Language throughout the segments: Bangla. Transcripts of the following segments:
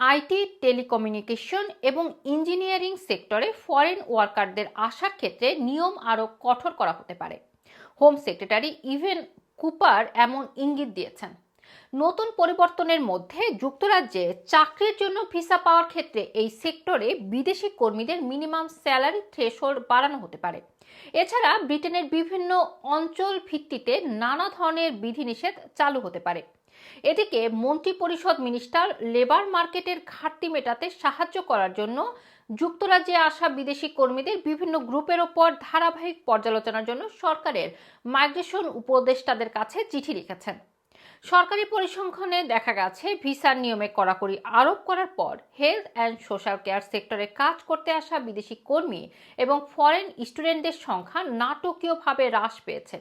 আইটি, টেলিকমিউনিকেশন এবং ইঞ্জিনিয়ারিং সেক্টরে ফরেন ওয়ার্কারদের আসার ক্ষেত্রে নিয়ম আরও কঠোর করা হতে পারে। হোম সেক্রেটারি ইভেন কুপার এমন ইঙ্গিত দিয়েছেন। নতুন পরিবর্তনের মধ্যে যুক্তরাজ্যে চাকরির জন্য ভিসা পাওয়ার ক্ষেত্রে এই সেক্টরে বিদেশি কর্মীদের মিনিমাম স্যালারি থ্রেশহোল্ড বাড়ানো হতে পারে। এছাড়া ব্রিটেনের বিভিন্ন অঞ্চল ভিত্তিতে নানা ধরনের বিধিনিষেধ চালু হতে পারে। এদিকে মন্ত্রিপরিষদ মিনিস্টার লেবার মার্কেটের ঘাটতি মেটাতে সাহায্য করার জন্য যুক্তরাজ্যে আসা বিদেশি কর্মীদের বিভিন্ন গ্রুপের ওপর ধারাবাহিক পর্যালোচনার জন্য সরকারের মাইগ্রেশন উপদেষ্টাদের কাছে চিঠি লিখেছেন। সরকারি পরিসংখ্যানে দেখা গেছে, ভিসার নিয়মে কড়াকড়ি আরোপ করার পর হেলথ অ্যান্ড সোশ্যাল কেয়ার সেক্টরে কাজ করতে আসা বিদেশি কর্মী এবং ফরেন স্টুডেন্টদের সংখ্যা নাটকীয়ভাবে হ্রাস পেয়েছে।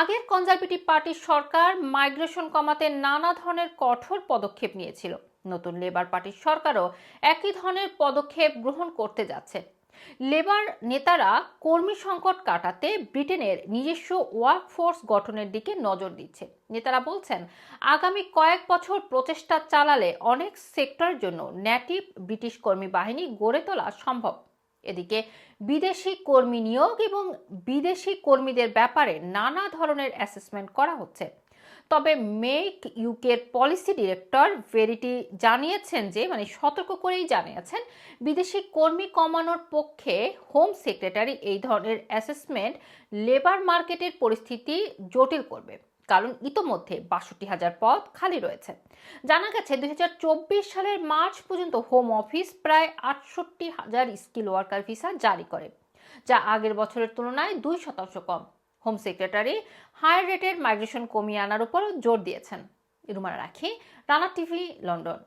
আগের কনজারভেটিভ পার্টির সরকার মাইগ্রেশন কমাতে নানা ধরনের কঠোর পদক্ষেপ নিয়েছিল। নতুন লেবার পার্টির সরকারও একই ধরনের পদক্ষেপ গ্রহণ করতে যাচ্ছে। লেবার নেতারা কর্মী সংকট কাটাতে ব্রিটেনের নিজস্ব ওয়ার্কফোর্স গঠনের দিকে নজর দিচ্ছে। নেতারা বলছেন, আগামী কয়েক বছর প্রচেষ্টা চালালে অনেক সেক্টর জন্য ন্যাটিভ ব্রিটিশ কর্মী বাহিনী গড়ে তোলা সম্ভব। এদিকে বিদেশি কর্মী নিয়োগ এবং বিদেশি কর্মীদের ব্যাপারে নানা ধরনের অ্যাসেসমেন্ট করা হচ্ছে। তবে মেক ইউকের পলিসি ডিরেক্টর ভেরিটি জানিয়েছেন যে মানে সতর্ক করেই জানিয়েছেন, বিদেশি কর্মী কমানোর পক্ষে হোম সেক্রেটারি এই ধরনের অ্যাসেসমেন্ট লেবার মার্কেটের পরিস্থিতি জটিল করবে। কারণ ইতোমধ্যে বাষট্টি হাজার পদ খালি রয়েছে। জানা গেছে দু হাজার চব্বিশ সালের মার্চ পর্যন্ত হোম অফিস প্রায় আটষট্টি হাজার স্কিল ওয়ার্কার ভিসা জারি করে, যা আগের বছরের তুলনায় দুই শতাংশ কম। হোম সেক্রেটারি হায়ার রেটের মাইগ্রেশন কমিয়ে আনার উপরও জোর দিয়েছেন। রুমারা রাখি রানা টিভি, লন্ডন।